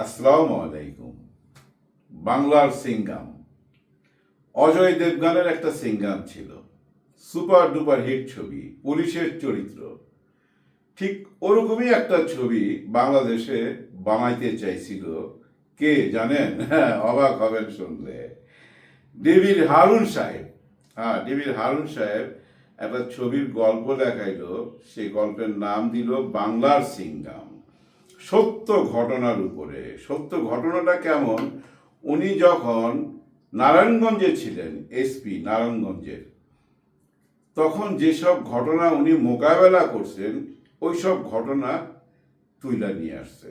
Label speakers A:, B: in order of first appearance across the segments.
A: আসসালামু আলাইকুম। বাংলার সিঙ্গাম। অজয় দেবগানের একটা সিঙ্গাম ছিল। সুপার ডুপার হিট ছবি, পুলিশের চরিত্র। ঠিক ওরকমই একটা ছবি বাংলাদেশে বানাইতে চাইছিল। কে জানেন? হ্যাঁ অবাক হবেন শুনলে। ডিবির হারুন সাহেব। হ্যাঁ ডিবির হারুন সাহেব একটা ছবির গল্প দেখাইলো। সেই গল্পের নাম দিল বাংলার সিঙ্গাম। সত্য ঘটনার উপরে। সত্য ঘটনাটা কেমন? উনি যখন নারায়ণগঞ্জে ছিলেন, এসপি নারায়ণগঞ্জের, তখন যেসব ঘটনা উনি মোকাবেলা করছেন ওই সব ঘটনা তুইলা নিয়ে আসছে।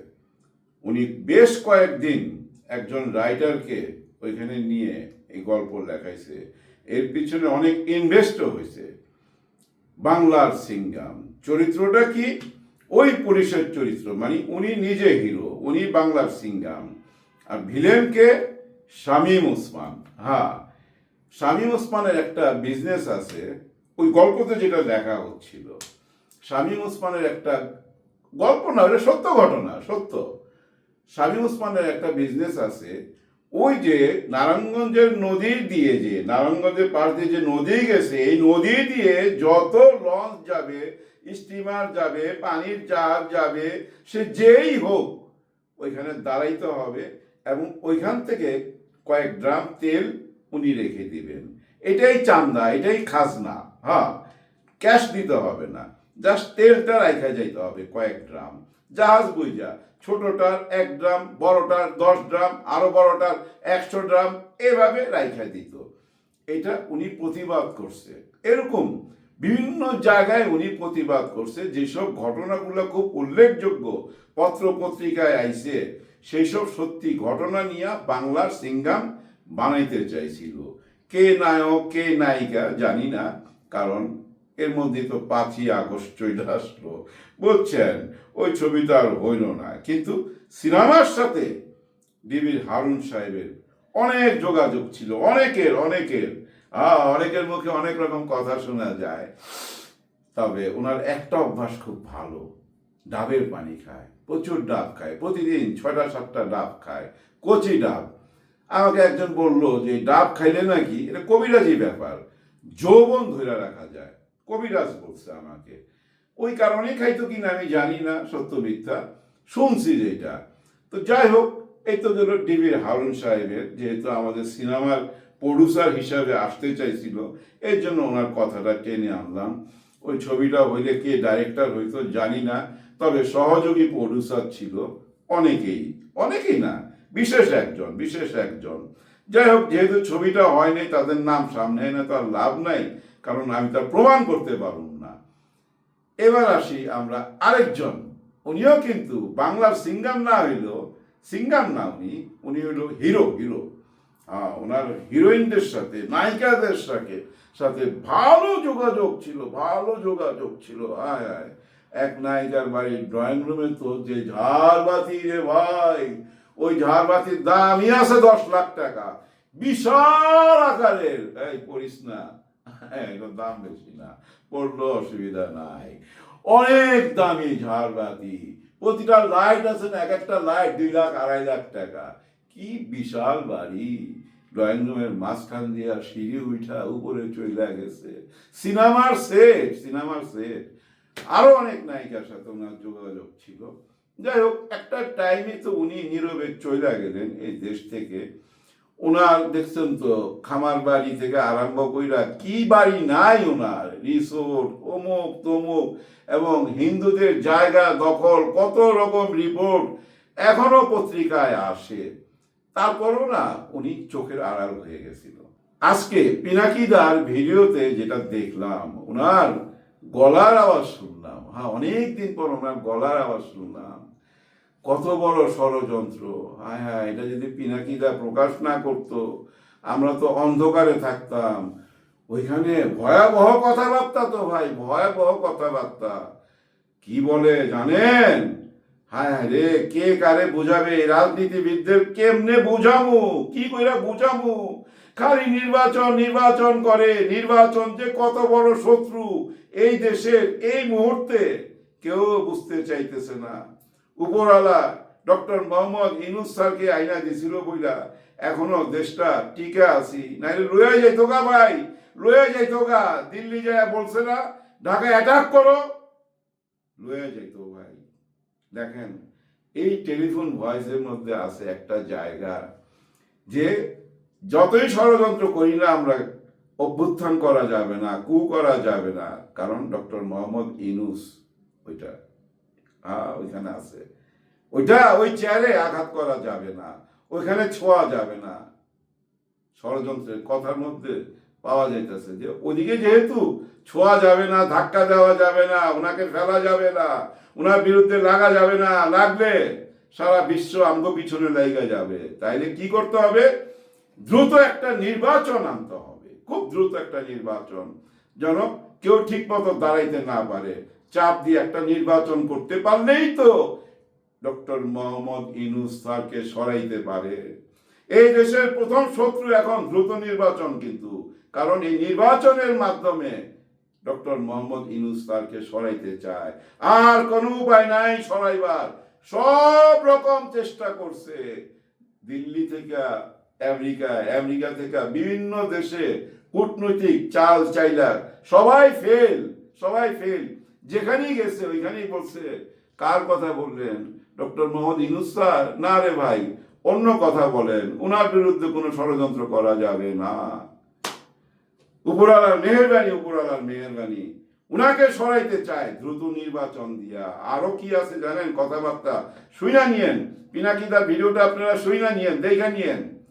A: উনি বেশ কয়েকদিন একজন রাইটারকে ওইখানে নিয়ে এই গল্প লেখাইছে। এর পিছনে অনেক ইনভেস্টও হয়েছে বাংলার সিঙ্গাম চরিত্রটা কি? ওই পুলিশের চরিত্র মানে উনি নিজে হিরো, উনি বাংলার সিঙ্গাম। আর ভিলেনকে শামীম ওসমান। হ্যাঁ শামীম ওসমানের একটা বিজনেস আছে, ওই গল্পতে যেটা লেখা হচ্ছিল। শামীম ওসমানের একটা গল্প না, ওটা সত্য ঘটনা, সত্য। শামীম ওসমানের একটা বিজনেস আছে, ওই যে নারায়ণগঞ্জের নদীর দিয়ে যে, নারায়ণগঞ্জের পাশ দিয়ে যে নদী গেছে, এই নদী দিয়ে যত লঞ্চ যাবে স্টিমার যাবে, পানির জাহাজ যাবে, সে যেই হোক, ওইখানে দাঁড়াইতে হবে এবং ওইখান থেকে কয়েক ড্রাম তেল উনি রেখে দিবেন। এটাই চান্দা, এটাই খাজনা হ্যাঁ ক্যাশ দিতে হবে না। জাস্ট তেলটা রাখা যাইতে হবে কয়েক ড্রাম। জাহাজ বুঝা ছোটটার এক ড্রাম, বড়টার দশ ড্রাম, আরও বড়টার একশো ড্রাম, এভাবে রাইখা দিত। এটা উনি প্রতিবাদ করছে। এরকম বিভিন্ন জায়গায় উনি প্রতিবাদ করছে, যেসব ঘটনাগুলো খুব উল্লেখযোগ্য পত্র পত্রিকায় আইছে সেই সব সত্যি ঘটনা নিয়ে বাংলার সিঙ্গাম বানাইতে চাইছিল। কে নায়ক, কে নায়িকা জানি না, কারণ এর মধ্যে তো পাঁচই আগস্ট চলে আসলো, বুঝছেন? ওই ছবিটা আর হইল না। কিন্তু সিনেমার সাথে ডিবির হারুন সাহেবের অনেক যোগাযোগ ছিল, অনেকের অনেকের। অনেকের মুখে অনেক রকম কথা শোনা যায়। তবে ওনার একটা অভ্যাস খুব ভালো, ডাবের পানি খায়, প্রচুর ডাব খায়, প্রতিদিন ছয়টা, সাতটা ডাব খায়, কচি ডাব। আমাকে একজন বলল যে, ডাব খাইলে নাকি? এটা কবিরাজি ব্যাপার, যৌবন ধরে রাখা যায়, কবিরাজ বলছে আমাকে। ওই কারণেই খাইতো কিনা আমি জানি না, সত্য মিথ্যা, শুনছি যেটা তো যাই হোক, এই তো গেল ডিবির হারুন সাহেবের, যেহেতু আমাদের সিনেমার প্রডিউসার হিসাবে আসতে চাইছিল, এর জন্য ওনার কথাটা টেনে আনলাম। ওই ছবিটা হইলে কে ডাইরেক্টর হইতো জানি না, তবে সহযোগী প্রডিউসার ছিল অনেকেই অনেকেই না, বিশেষ একজন বিশেষ একজন। যাই হোক, যেহেতু ছবিটা হয়নি, তাদের নাম সামনে এনে তো আর লাভ নাই, কারণ আমি তা প্রমাণ করতে পারুম না। এবার আসি আমরা আরেকজন, উনিও কিন্তু বাংলার সিঙ্গাম না হইল সিঙ্গাম না উনি উনি হইল হিরো হিরো ওনার হিরোইনদের সাথে, নায়িকাদের সাথে সাথে ভালো যোগাযোগ ছিল, ভালো যোগাযোগ ছিল। হায় হায় এক নায়িকার বাড়ির ড্রয়িং রুমে তো যে ঝাড়বাতি রে ভাই, ওই ঝাড়বাতির দামই আছে দশ লাখ টাকা। বিশাল আকারের। এই, পড়িস না। হ্যাঁ দাম বেশি না। পড়ল, অসুবিধা নাই। অনেক দামি ঝাড়বাতি। প্রতিটা লাইট আছে না, এক একটা লাইট দুই লাখ, আড়াই লাখ টাকা। কি বিশাল বাড়ি। ড্রয়িং রুমের মাঝখান দিয়া সিঁড়ি উঠা উপরে চলে গেছে। সিনেমার সেট সিনেমার সেট। আরও অনেক নায়িকার সাথে ওনার যোগাযোগ ছিল। যাই হোক, একটা টাইমে তো উনি নীরবে চলে গেলেন এই দেশ থেকে। ওনার দেখছেন তো, খামার বাড়ি থেকে আরম্ভ কইরা কি বাড়ি নাই ওনার। রিসোর্ট অমুক, তমুক এবং হিন্দুদের জায়গা দখল, কত রকম রিপোর্ট এখনও পত্রিকায় আসে। তারপরও না উনি চোখের আড়াল হয়ে গেছিল। আজকে পিনাকিদার ভিডিওতে যেটা দেখলাম ওনার গলার আওয়াজ শুনলাম। হ্যাঁ অনেকদিন পর ওনার গলার আওয়াজ শুনলাম। কত বড় ষড়যন্ত্র। হ্যাঁ হ্যাঁ এটা যদি পিনাকিদা প্রকাশ না করত, আমরা তো অন্ধকারে থাকতাম। ওইখানে ভয়াবহ কথাবার্তা তো ভাই, ভয়াবহ কথাবার্তা। কি বলে জানেন? হায় রে, কে কারে বুঝাবে? রাজনীতিবিদদের কেমনে বুঝামু কি কইরা বুঝামু খালি নির্বাচন নির্বাচন করে, নির্বাচন যে কত বড় শত্রু এই দেশের এই মুহূর্তে কেউ বুঝতে চাইতেছে না। উপরওয়ালা ডক্টর মোহাম্মদ ইনুস স্যারকে আইনা দিছিল বইলা, এখনও দেশটা টিকে আছি, নাইলে লয়ে যাইতো গা ভাই লয়ে যাইতো গা। দিল্লি যায় বলছে না, ঢাকায় অ্যাটাক করো। লয়ে যাইতো। দেখেন, এই টেলিফোন ভয়েসের মধ্যে আছে একটা জায়গা যে যতই ষড়যন্ত্র করি না আমরা, অভ্যুত্থান করা যাবে না, কু করা যাবে না। কারণ ডক্টর মোহাম্মদ ইনুস ওইটা হ্যাঁ ওইখানে আছে। ওইটা ওই চেয়ারে আঘাত করা যাবে না, ওইখানে ছোঁয়া যাবে না। ষড়যন্ত্রের কথার মধ্যে পাওয়া যাইতেছে যে, ওদিকে যেহেতু ছোঁয়া যাবে না, ধাক্কা দেওয়া যাবে না, ওনাকে ফেলা যাবে না, ওনার বিরুদ্ধে লাগা যাবে না লাগলে সারা বিশ্ব আঙ্গ পিছনে লেগে যাবে। তাইলে কি করতে হবে? দ্রুত একটা নির্বাচন আনতে হবে। খুব দ্রুত একটা নির্বাচন। যেন কেউ ঠিক মতো দাঁড়াইতে না পারে। চাপ দিয়ে একটা নির্বাচন করতে পারলেই তো ডক্টর মোহাম্মদ ইনুস স্যারকে সরাইতে পারে। এই দেশের প্রথম শত্রু এখন দ্রুত নির্বাচন কিন্তু। কারণ এই নির্বাচনের মাধ্যমে ডক্টর মোহাম্মদ ইনুস স্যারকে সরাইতে চায়। আর কোনো উপায় নাই সরাইবার। সব রকম চেষ্টা করছে। দিল্লি থেকে আমেরিকা আমেরিকা থেকে বিভিন্ন দেশে কূটনৈতিক চাল চাইলার। সবাই ফেল সবাই ফেল যেখানেই গেছে, ওইখানেই বলছে, কার কথা বললেন ডক্টর মোহাম্মদ ইনুস স্যার? না রে ভাই, অন্য কথা বলেন। ওনার বিরুদ্ধে কোনো ষড়যন্ত্র করা যাবে না। উপরালার মেহরবানি উপরালার মেহরবানি। উনাকে সরাইতে চায়, দ্রুত নির্বাচন দিয়া। আরও কি আছে জানেন কথাবার্তা? শুইনা নিয়েন। পিনাকিদার ভিডিওটা আপনারা শুইনা নিয়েন, দেখা নিয়েন।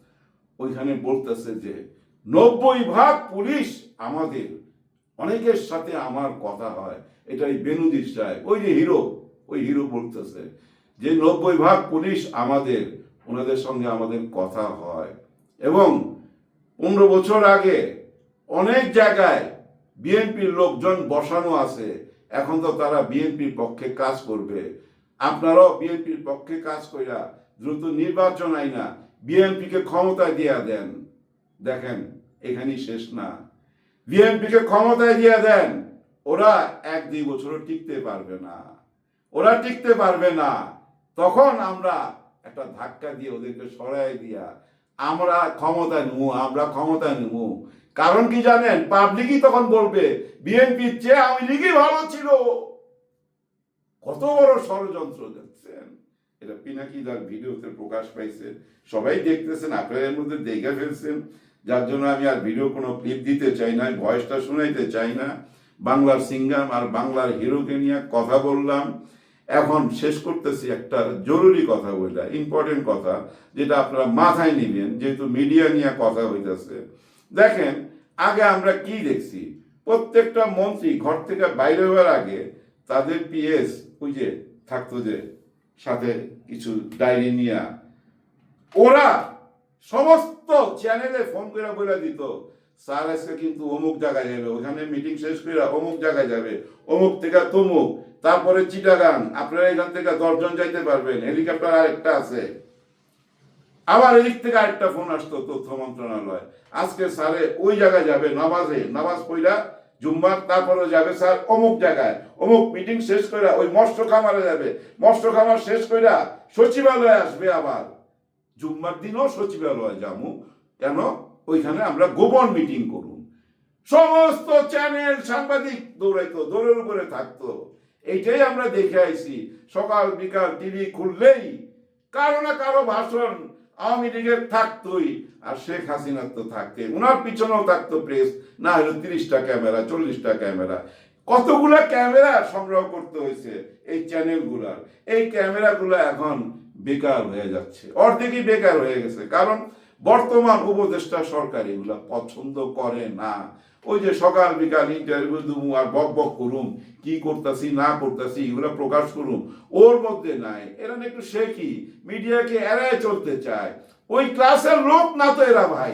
A: ওইখানে বলতেছে যে, নব্বই ভাগ পুলিশ আমাদের। অনেকের সাথে আমার কথা হয়। এটাই বেনুদির সাহেব। ওই যে হিরো, ওই হিরো বলতেছে যে, নব্বই ভাগ পুলিশ আমাদের। ওনাদের সঙ্গে আমাদের কথা হয়। এবং পনেরো বছর আগে অনেক জায়গায় বিএনপির লোকজন বসানো আছে। এখন তো তারা বিএনপির পক্ষে কাজ করবে। আপনারাও বিএনপির পক্ষে কাজ কইরা দ্রুত নির্বাচন আইনা বিএনপিকে ক্ষমতায় দিয়া দেন। দেখেন, এখানেই শেষ না। বিএনপিকে ক্ষমতায় দিয়া দেন, ওরা এক দুই বছরও টিকতে পারবে না। ওরা টিকতে পারবে না। তখন আমরা একটা ধাক্কা দিয়ে ওদেরকে সরাই দিয়া, আমরা ক্ষমতা নেব আমরা ক্ষমতা নেব কারণ কি জানেন? পাবলিকই তখন বলবে বিএনপির চেয়ে আওয়ামী লীগই ভালো ছিল। কত বড় ষড়যন্ত্র দেখছেন? এটা পিনাকি পিনাকিদার ভিডিওতে প্রকাশ পাইছে। সবাই দেখতেছেন আপনারা এর মধ্যে দেখে ফেলছেন। যার জন্য আমি আর ভিডিও কোনো ক্লিপ দিতে চাই না, ভয়েসটা শোনাইতে চাই না। বাংলার সিঙ্গাম আর বাংলার হিরোকে নিয়ে কথা বললাম। এখন শেষ করতেছি একটা জরুরি কথা বললা ইম্পর্টেন্ট কথা, যেটা আপনারা মাথায় নিবেন, যেহেতু মিডিয়া নিয়ে কথা হইতেছে। দেখেন, আগে আমরা কি দেখছি? প্রত্যেকটা মন্ত্রী ঘর থেকে বাইরে হওয়ার আগে তাদের পিএস ওই যে থাকতো যে, সাথে কিছু ডায়েরি নিয়ে। ওরা সমস্ত চ্যানেলে ফোন করে বলে দিত, স্যার, আজকে কিন্তু অমুক জায়গায় যাবে, ওখানে মিটিং শেষ করে অমুক জায়গায় যাবে, অমুক থেকে তমুক, তারপরে চিটাগাং, আপনারা এখান থেকে দশজন যাইতে পারবেন, হেলিকপ্টার আরেকটা আছে। আবার এদিক থেকে আরেকটা ফোন আসতো তথ্য মন্ত্রণালয়। আজকে স্যারে ওই জায়গায় যাবে, নামাজে, নামাজ পইলা জুম্মার, তারপরে যাবে স্যার অমুক জায়গায়। অমুক মিটিং শেষ করে ওই মৎস্য খামারে যাবে। মৎস্য খামার শেষ কইরা সচিবালয়ে আসবে আবার। জুম্মার দিনও সচিবালয় যাব কেন? ওইখানে আমরা গোপন মিটিং করুন। সমস্ত চ্যানেল সাংবাদিক দৌড়াইতো, দৌড়ের উপরে থাকতো। এইটাই আমরা দেখে আইছি। সকাল, বিকাল, টিভি খুললেই কারও না কারও ভাষণ আওয়ামী লীগের থাকতোই, আর শেখ হাসিনার তো থাকতে ওনার পিছনেও থাকতো প্রেস না হলে তিরিশটা ক্যামেরা চল্লিশটা ক্যামেরা কতগুলা ক্যামেরা সংগ্রহ করতে হয়েছে এই চ্যানেলগুলার এই ক্যামেরাগুলো এখন বেকার হয়ে যাচ্ছে। অর্ধেকই বেকার হয়ে গেছে। কারণ বর্তমান উপদেষ্টা সরকার এগুলা পছন্দ করে না। ওই যে সকাল, বিকাল, ইন্টারভিউ দুমু আর বক বক করুম, কি করতেছি, না করতেছি, এগুলো প্রকাশ করুম। ওর মধ্যে নাই। এরা একটু শেখি মিডিয়াকে এড়ায় চলতে চায়। ওই ক্লাসের লোক না তো এরা ভাই?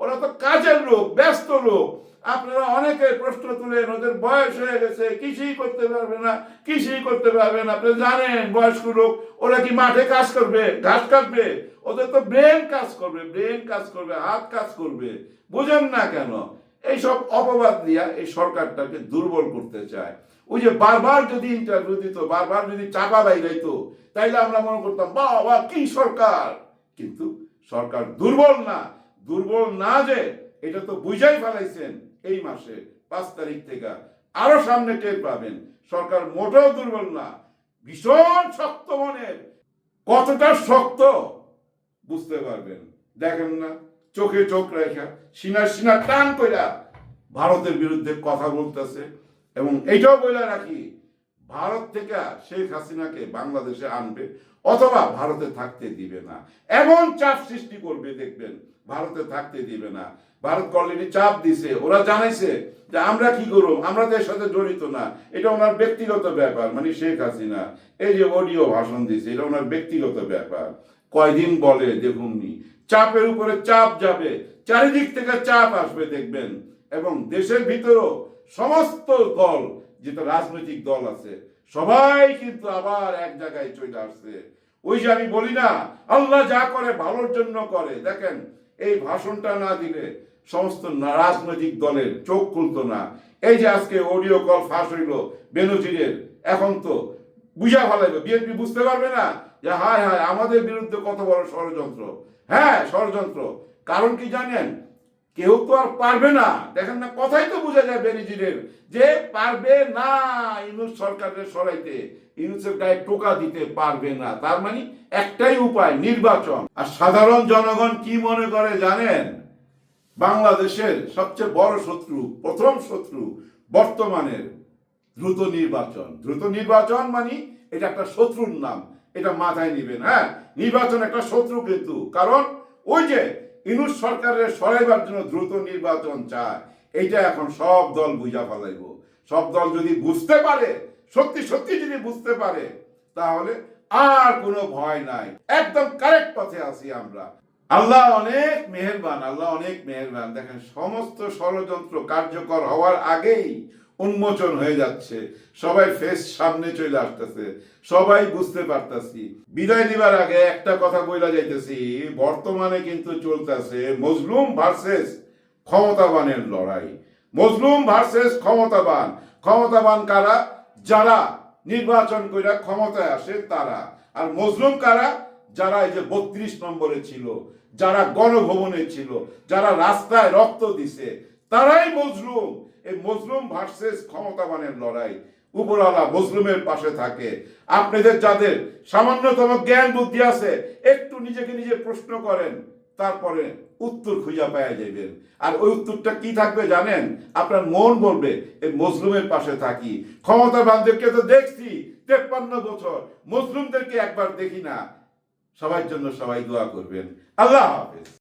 A: ওরা তো কাজের লোক, ব্যস্ত লোক। আপনারা অনেকে প্রশ্ন তুলেন ওদের বয়স হয়ে গেছে, কিছুই করতে পারবে না, কিছুই করতে পারবে না। আপনি জানেন, বয়স্ক লোক, ওরা কি মাঠে কাজ করবে, ঘাস কাটবে? ওদের তো ব্রেন কাজ করবে, ব্রেন কাজ করবে, হাত কাজ করবে। বুঝেন না কেন? এইসব অপবাদ দিয়া এই সরকারটাকে দুর্বল করতে চায়। ওই যে বারবার যদি ইন্টারভিউ দিত, বারবার যদি চাপা বাইরাইতো তাইলে আমরা মনে করতাম বাহ কি সরকার? কিন্তু সরকার দুর্বল না। দুর্বল না যে, এটা তো বুঝাই ফেলাইছেন এই মাসে, পাঁচ তারিখ থেকে। আরও সামনে টের পাবেন, সরকার মোটেও দুর্বল না। ভীষণ শক্ত মনের। কতটা শক্ত, বুঝতে পারবেন। দেখেন না চোখে চোখ রেখা সিনা সিনা টান কইরা ভারতের বিরুদ্ধে কথা বলতেছে। এবং এইটাও বলে রাখি, ভারত থেকে শেখ হাসিনাকে বাংলাদেশে আনবে অথবা ভারতে থাকতে দিবে না। এমন চাপ সৃষ্টি করবে, দেখবেন, ভারতে থাকতে দিবে না। ভারত অলরেডি চাপ দিছে, ওরা জানাইছে যে আমরা কি করব, আমরা তো এর সাথে জড়িত না। এটা ওনার ব্যক্তিগত ব্যাপার মানে শেখ হাসিনা। এই যে অডিও ভাষণ দিছে, এটা ওনার ব্যক্তিগত ব্যাপার। কয়দিন বলে দেখুননি চাপের উপরে চাপ যাবে, চারিদিক থেকে চাপ আসবে, দেখবেন। এবং দেশের ভিতরেও সমস্ত দল, যেটা রাজনৈতিক দল আছে, সবাই কিন্তু আবার এক জায়গায় চলে আসছে। ওই যে আমি বলি না, আল্লাহ যা করে ভালোর জন্য করে। দেখেন, এই ভাষণটা না দিলে সমস্ত রাজনৈতিক দলের চোখ খুলতো না। এই যে আজকে অডিও কল ফাঁস হইল বেনজিরের, এখন তো বুঝা ভালো বিএনপি বুঝতে পারবে না যে হায় হায়, আমাদের বিরুদ্ধে কত বড় ষড়যন্ত্র। হ্যাঁ ষড়যন্ত্র। কারণ কি জানেন? কেউ তো আর পারবে না। দেখেন না, কথাই তো বোঝা যায় বেনিজিরের, যে পারবে না ইউনুস সরকারের সরাইতে। ইউনুসের গায়ে টোকা দিতে পারবে না। তার মানে একটাই উপায়, নির্বাচন। আর সাধারণ জনগণ কি মনে করে জানেন? বাংলাদেশের সবচেয়ে বড় শত্রু, প্রথম শত্রু বর্তমানের দ্রুত নির্বাচন। দ্রুত নির্বাচন মানে এটা একটা শত্রুর নাম। এটা মাথায় নিবেন হ্যাঁ? নির্বাচন একটা শত্রু কিন্তু। কারণ ওই যে ইনুস সরকারের সরাইবার জন্য দ্রুত নির্বাচন চায়, এইটা এখন সব দল বুঝা ফেলাইব। সব দল যদি বুঝতে পারে, সত্যি সত্যি যদি বুঝতে পারে, তাহলে আর কোনো ভয় নাই। একদম কারেক্ট পথে আছি আমরা। আল্লাহ অনেক মেহেরবান, আল্লাহ অনেক মেহেরবান। দেখেন, সমস্ত ষড়যন্ত্র কার্যকর হওয়ার আগেই উন্মোচন হয়ে যাচ্ছে। সবাই ফেস সামনে চলে আসতেছে। সবাই বুঝতে পারতাছি। বিদায় নিবার আগে একটা কথা বইলা যাইতেছি, বর্তমানে কিন্তু চলতেছে মজলুম ভার্সেস ক্ষমতাবানের লড়াই। মজলুম ভার্সেস ক্ষমতাবান। ক্ষমতাবান কারা? যারা নির্বাচন কইরা ক্ষমতায় আসে তারা। আর মজলুম কারা? যারা এই যে বত্রিশ নম্বরে ছিল, যারা গণভবনে ছিল, যারা রাস্তায় রক্ত দিছে, তারাই মজলুম। এই মজলুম ভার্সেস ক্ষমতাবানের লড়াই। উপরওয়ালা মজলুমের পাশে থাকে। আপনাদের যাদের সামান্যতম জ্ঞান বুদ্ধি আছে, একটু নিজেকে নিজে প্রশ্ন করেন, তারপরে উত্তর খুঁজা পাওয়া যাবেন আর ওই উত্তরটা কি থাকবে জানেন? আপনার মন বলবে, এই মজলুমের পাশে থাকি। ক্ষমতাবানদেরকে তো দেখছি, তেপ্পান্ন বছর। মজলুমদেরকে একবার দেখি না। সবার জন্য সবাই দোয়া করবেন। আল্লাহ হাফেজ।